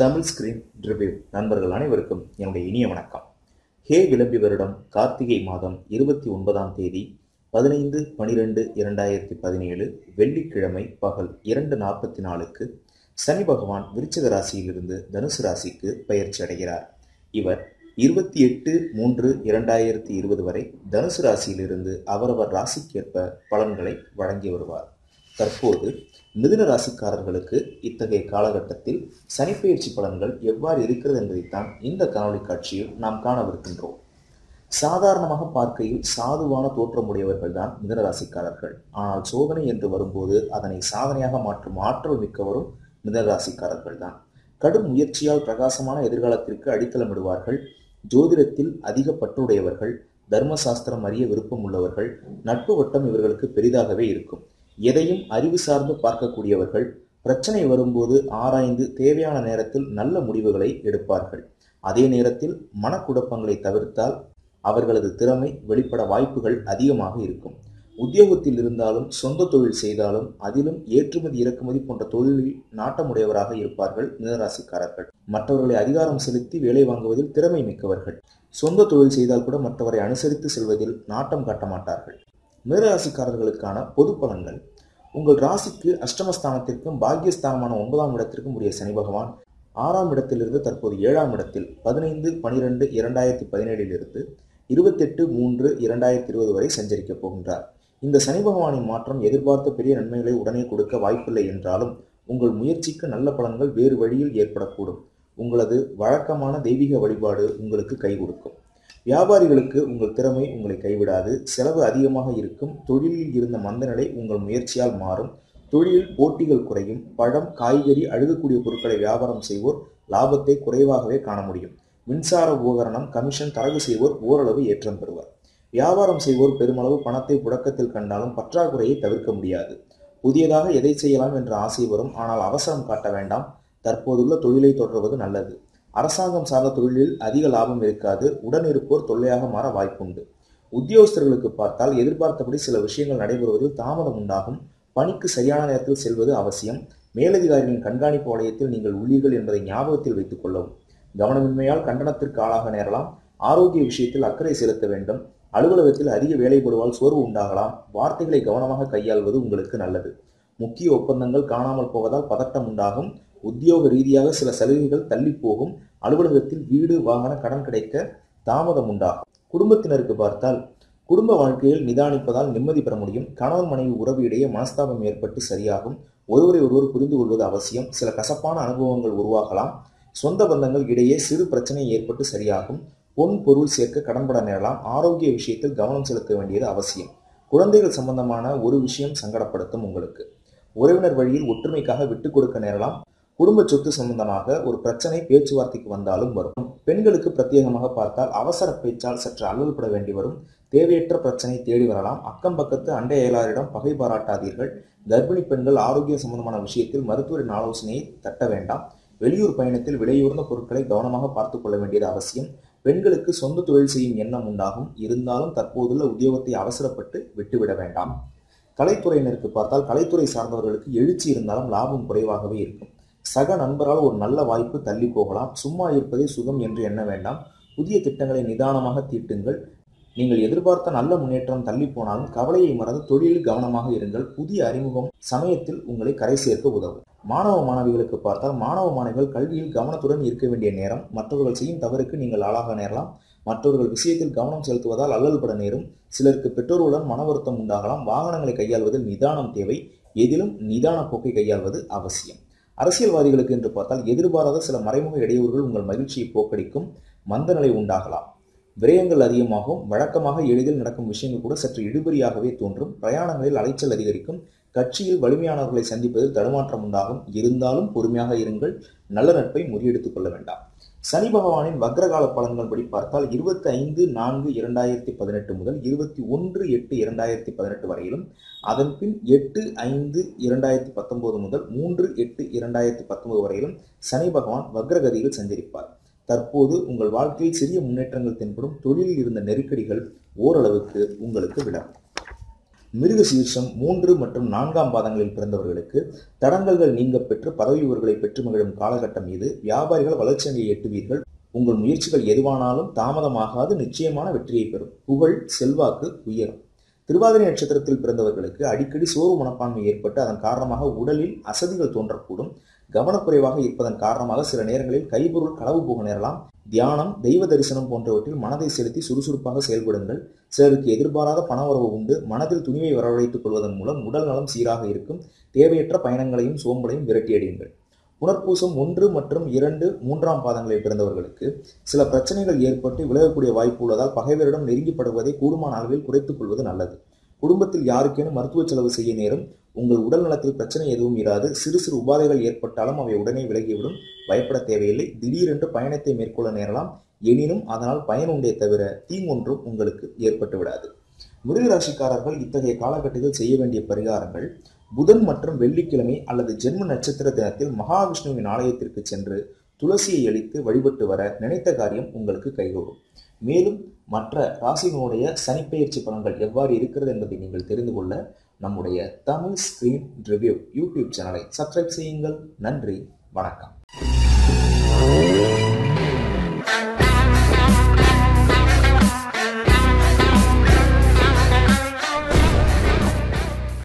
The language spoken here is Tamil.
தமிழ் ஸ்கிரீன் ரிவ்யூ நண்பர்கள் அனைவருக்கும் என்னுடைய இனிய வணக்கம். ஹே விளம்பி வருடம் கார்த்திகை மாதம் இருபத்தி ஒன்பதாம் தேதி பதினைந்து பனிரெண்டு இரண்டாயிரத்தி பதினேழு வெள்ளிக்கிழமை பகல் இரண்டு நாற்பத்தி நாலுக்கு சனி பகவான் விருச்சக ராசியிலிருந்து தனுசு ராசிக்கு பயிற்சி அடைகிறார். இவர் இருபத்தி எட்டு மூன்று இரண்டாயிரத்தி இருபது வரை தனுசு ராசியிலிருந்து அவரவர் ராசிக்கேற்ப பலன்களை வழங்கி வருவார். தற்போது மிதுன ராசிக்காரர்களுக்கு இத்தகைய காலகட்டத்தில் சனிப்பெயர்ச்சி பலன்கள் எவ்வாறு இருக்கிறது என்பதைத்தான் இந்த காணொளி காட்சியில் நாம் காணவிருக்கின்றோம். சாதாரணமாக பார்க்கையில் சாதுவான தோற்றமுடையவர்கள் தான் மிதுன ராசிக்காரர்கள். ஆனால் சோதனை என்று வரும்போது அதனை சாதனையாக மாற்றும் ஆற்றல் மிக்கவரும் மிதுன ராசிக்காரர்கள் தான் கடும் முயற்சியால் பிரகாசமான எதிர்காலத்திற்கு அடித்தளமிடுவார்கள். ஜோதிடத்தில் அதிக பற்றுடையவர்கள். தர்மசாஸ்திரம் அறிய விருப்பம் உள்ளவர்கள் நட்பு வட்டம் இவர்களுக்கு பெரிதாகவே இருக்கும். எதையும் அறிவு சார்ந்து பார்க்கக்கூடியவர்கள் பிரச்சனை வரும்போது ஆராய்ந்து தேவையான நேரத்தில் நல்ல முடிவுகளை எடுப்பார்கள். அதே நேரத்தில் மனக்குழப்பங்களை தவிர்த்தால் அவர்களது திறமை வெளிப்பட வாய்ப்புகள் அதிகமாக இருக்கும். உத்தியோகத்தில் இருந்தாலும் சொந்த தொழில் செய்தாலும் அதிலும் ஏற்றுமதி இறக்குமதி போன்ற தொழிலில் நாட்டமுடையவராக இருப்பார்கள் மிதராசிக்காரர்கள் மற்றவர்களை அதிகாரம் செலுத்தி வேலை வாங்குவதில் திறமை மிக்கவர்கள். சொந்த தொழில் செய்தால் கூட மற்றவரை அனுசரித்து செல்வதில் நாட்டம் காட்ட மாட்டார்கள். மிதராசிக்காரர்களுக்கான பொது பலன்கள். உங்கள் ராசிக்கு அஷ்டமஸ்தானத்திற்கும் பாக்யஸ்தானமான ஒன்பதாம் இடத்திற்கும் உரிய சனி பகவான் ஆறாம் இடத்திலிருந்து தற்போது ஏழாம் இடத்தில் பதினைந்து பனிரெண்டு இரண்டாயிரத்தி பதினேழிலிருந்து இருபத்தெட்டு மூன்று இரண்டாயிரத்தி இருபது வரை சஞ்சரிக்கப் போகின்றார். இந்த சனி பகவானின் மாற்றம் எதிர்பார்த்த பெரிய நன்மைகளை உடனே கொடுக்க வாய்ப்பில்லை என்றாலும் உங்கள் முயற்சிக்கு நல்ல பலன்கள் வேறு வழியில் ஏற்படக்கூடும். உங்களது வழக்கமான தெய்வீக வழிபாடு உங்களுக்கு கை கொடுக்கும். வியாபாரிகளுக்கு உங்கள் திறமை உங்களை கைவிடாது. செலவு அதிகமாக இருக்கும். தொழிலில் இருந்த மந்தநிலை உங்கள் முயற்சியால் மாறும். தொழிலில் போட்டிகள் குறையும். பழம் காய்கறி அழுகக்கூடிய பொருட்களை வியாபாரம் செய்வோர் லாபத்தை குறைவாகவே காண முடியும். மின்சார உபகரணம் கமிஷன் தரவு செய்வோர் ஓரளவு ஏற்றம் பெறுவர். வியாபாரம் செய்வோர் பெருமளவு பணத்தை புழக்கத்தில் கண்டாலும் பற்றாக்குறையை தவிர்க்க முடியாது. புதியதாக எதை செய்யலாம் என்ற ஆசை வரும். ஆனால் அவசரம் காட்ட வேண்டாம். தற்போதுள்ள தொழிலை தொடர்வது நல்லது. அரசாங்கம் சார்ந்த தொழிலில் அதிக லாபம் இருக்காது. உடனிருப்போர் தொல்லையாக மாற வாய்ப்புண்டு. உத்தியோகஸ்தர்களுக்கு பார்த்தால் எதிர்பார்த்தபடி சில விஷயங்கள் நடைபெறுவதில் தாமதம் உண்டாகும். பணிக்கு சரியான நேரத்தில் செல்வது அவசியம். மேலதிகாரிகளின் கண்காணிப்பு வளையத்தில் நீங்கள் உள்ளீர்கள் என்பதை ஞாபகத்தில் வைத்துக் கொள்ளவும். கவனமின்மையால் கண்டனத்திற்கு ஆளாக நேரலாம். ஆரோக்கிய விஷயத்தில் அக்கறை செலுத்த வேண்டும். அலுவலகத்தில் அதிக வேலைப்படுவால் சோர்வு உண்டாகலாம். வார்த்தைகளை கவனமாக கையாள்வது உங்களுக்கு நல்லது. முக்கிய ஒப்பந்தங்கள் காணாமல் போவதால் பதட்டம் உண்டாகும். உத்தியோக ரீதியாக சில சலுகைகள் தள்ளி போகும் அலுவலகத்தில் வீடு வாகன கடன் கிடைக்க தாமதம் உண்டாகும் குடும்பத்தினருக்கு பார்த்தால் குடும்ப வாழ்க்கையில் நிதானிப்பதால் நிம்மதி பெற முடியும். கணவன் மனைவி உறவு இடையே மனஸ்தாபம் ஏற்பட்டு சரியாகும். ஒருவரை ஒருவர் புரிந்து கொள்வது அவசியம். சில கசப்பான அனுபவங்கள் உருவாகலாம். சொந்த பந்தங்கள் இடையே சிறு பிரச்சனை ஏற்பட்டு சரியாகும். பொன் பொருள் சேர்க்க கடன்பட நேரலாம். ஆரோக்கிய விஷயத்தில் கவனம் செலுத்த வேண்டியது அவசியம். குழந்தைகள் சம்பந்தமான ஒரு விஷயம் சங்கடப்படுத்தும் உங்களுக்கு. உறவினர் வழியில் ஒற்றுமைக்காக விட்டுக் கொடுக்க நேரலாம். குடும்ப சொத்து சம்பந்தமாக ஒரு பிரச்சனை பேச்சுவார்த்தைக்கு வந்தாலும் வரும். பெண்களுக்கு பிரத்யேகமாக பார்த்தால் அவசர பேச்சால் சற்று அல்லல்பட வேண்டி வரும். தேவையற்ற பிரச்சனை தேடி வரலாம். அக்கம் பக்கத்து அண்டை அயலாரிடம் பகை பாராட்டாதீர்கள். கர்ப்பிணி பெண்கள் ஆரோக்கிய சம்பந்தமான விஷயத்தில் மருத்துவரின் ஆலோசனையை தட்ட வேண்டாம். வெளியூர் பயணத்தில் விலையுயர்ந்த பொருட்களை கவனமாக பார்த்துக் கொள்ள வேண்டியது அவசியம். பெண்களுக்கு சொந்த தொழில் செய்யும் எண்ணம் உண்டாகும். இருந்தாலும் தற்போதுள்ள உத்தியோகத்தை அவசரப்பட்டு விட்டுவிட வேண்டாம். கலைத்துறையினருக்கு பார்த்தால் கலைத்துறை சார்ந்தவர்களுக்கு எழுச்சி இருந்தாலும் லாபம் குறைவாகவே இருக்கும். சக நண்பரால் ஒரு நல்ல வாய்ப்பு தள்ளி போகலாம். சும்மா இருப்பதே சுகம் என்று எண்ண வேண்டாம். புதிய திட்டங்களை நிதானமாக தீட்டுங்கள். நீங்கள் எதிர்பார்த்த நல்ல முன்னேற்றம் தள்ளி போனாலும் கவலையை மறந்து தொழிலில் கவனமாக இருங்கள். புதிய அறிமுகம் சமயத்தில் உங்களை கரை சேர்க்க உதவும். மாணவ மாணவிகளுக்கு பார்த்தால் மாணவ மாணவிகள் கல்வியில் கவனத்துடன் இருக்க வேண்டிய நேரம். மற்றவர்கள் செய்யும் தவறுக்கு நீங்கள் ஆளாக நேரலாம். மற்றவர்கள் விஷயத்தில் கவனம் செலுத்துவதால் அல்லல்பட நேரும். சிலருக்கு பெற்றோர்களுடன் மன வருத்தம் உண்டாகலாம். வாகனங்களை கையாள்வதில் நிதானம் தேவை. எதிலும் நிதான போக்கை கையாள்வது அவசியம். அரசியல்வாதிகளுக்கு என்று பார்த்தால் எதிர்பாராத சில மறைமுக இடையூறுகள் உங்கள் மகிழ்ச்சியை போக்கடிக்கும் மந்தநிலை உண்டாகலாம். விரயங்கள் அதிகமாகும் வழக்கமாக எளிதில் நடக்கும் விஷயங்கள் கூட சற்று இடுபறியாகவே தோன்றும் பிரயாணங்களில் அலைச்சல் அதிகரிக்கும் கட்சியில் வலிமையானவர்களை சந்திப்பதில் தடுமாற்றம் உண்டாகும். இருந்தாலும் பொறுமையாக இருங்கள். நல்ல நட்பை முறியெடுத்துக் கொள்ள வேண்டாம். சனி பகவானின் வக்ரகால பலன்கள் படி பார்த்தால் இருபத்தி ஐந்து நான்கு இரண்டாயிரத்தி பதினெட்டு முதல் இருபத்தி ஒன்று எட்டு இரண்டாயிரத்தி பதினெட்டு வரையிலும் அதன் பின் எட்டு ஐந்து இரண்டாயிரத்தி பத்தொன்பது முதல் மூன்று எட்டு இரண்டாயிரத்தி பத்தொன்பது வரையிலும் சனி பகவான் வக்ரகதியில் சஞ்சரிப்பார். தற்போது உங்கள் வாழ்க்கையில் சிறிய முன்னேற்றங்கள் தென்படும். தொழிலில் இருந்த நெருக்கடிகள் ஓரளவுக்கு உங்களுக்கு விடும் மிருக சீர்ஷம் மூன்று மற்றும் நான்காம் பாதங்களில் பிறந்தவர்களுக்கு தடங்கல்கள் நீங்க பெற்று பதவி உயர்வுகளை பெற்று மகிழும் காலகட்டம் இது. வியாபாரிகள் வளர்ச்சியை எட்டுவீர்கள். உங்கள் முயற்சிகள் எதுவானாலும் தாமதமாகாது நிச்சயமான வெற்றியை பெறும். புகழ் செல்வாக்கு உயரும். திருவாதிரை நட்சத்திரத்தில் பிறந்தவர்களுக்கு அடிக்கடி சோர்வு மனப்பான்மை ஏற்பட்டு அதன் காரணமாக உடலில் அசதிகள் தோன்றக்கூடும். கவனக்குறைவாக இருப்பதன் காரணமாக சில நேரங்களில் கைபொருள் களவு போக நேரலாம். தியானம் தெய்வ தரிசனம் போன்றவற்றில் மனதை செலுத்தி சுறுசுறுப்பாக செயல்படுங்கள். சிலருக்கு எதிர்பாராத பண உறவு உண்டு. மனதில் துணிவை வரவழைத்துக் கொள்வதன் மூலம் உடல் நலம் சீராக இருக்கும். தேவையற்ற பயணங்களையும் சோம்பலையும் விரட்டியடியுங்கள் புனர்பூசம் ஒன்று மற்றும் இரண்டு மூன்றாம் பாதங்களில் பிறந்தவர்களுக்கு சில பிரச்சனைகள் ஏற்பட்டு விலகக்கூடிய வாய்ப்பு உள்ளதால் பகைவரிடம் நெருங்கிப்படுவதை கூடுமான அளவில் குறைத்துக் கொள்வது நல்லது. குடும்பத்தில் யாருக்கேனும் மருத்துவ செலவு செய்ய நேரும் உங்கள் உடல் நலத்தில் பிரச்சனை எதுவும் இராது சிறு சிறு உபாதைகள் ஏற்பட்டாலும் அவை உடனே விலகிவிடும் பயப்பட தேவையில்லை திடீரென்று பயணத்தை மேற்கொள்ள நேரலாம் எனினும் அதனால் பயன் உண்டே தவிர தீங்கொன்றும் உங்களுக்கு ஏற்பட்டு விடாது. மிருகராசிக்காரர்கள் இத்தகைய காலகட்டத்தில் செய்ய வேண்டிய பரிகாரங்கள் புதன் மற்றும் வெள்ளிக்கிழமை அல்லது ஜென்ம நட்சத்திர தினத்தில் மகாவிஷ்ணுவின் ஆலயத்திற்கு சென்று துளசியை அளித்து வழிபட்டு வர நினைத்த காரியம் உங்களுக்கு கைகூடும். மேலும் மற்ற ராசிகளுடைய சனிப்பெயர்ச்சி பலன்கள் எவ்வாறு இருக்கிறது என்பதை நீங்கள் தெரிந்து கொள்ள நம்முடைய தமிழ் ஸ்கிரீன் ரிவ்யூ யூடியூப் சேனலை சப்ஸ்கிரைப் செய்யுங்கள். நன்றி வணக்கம்.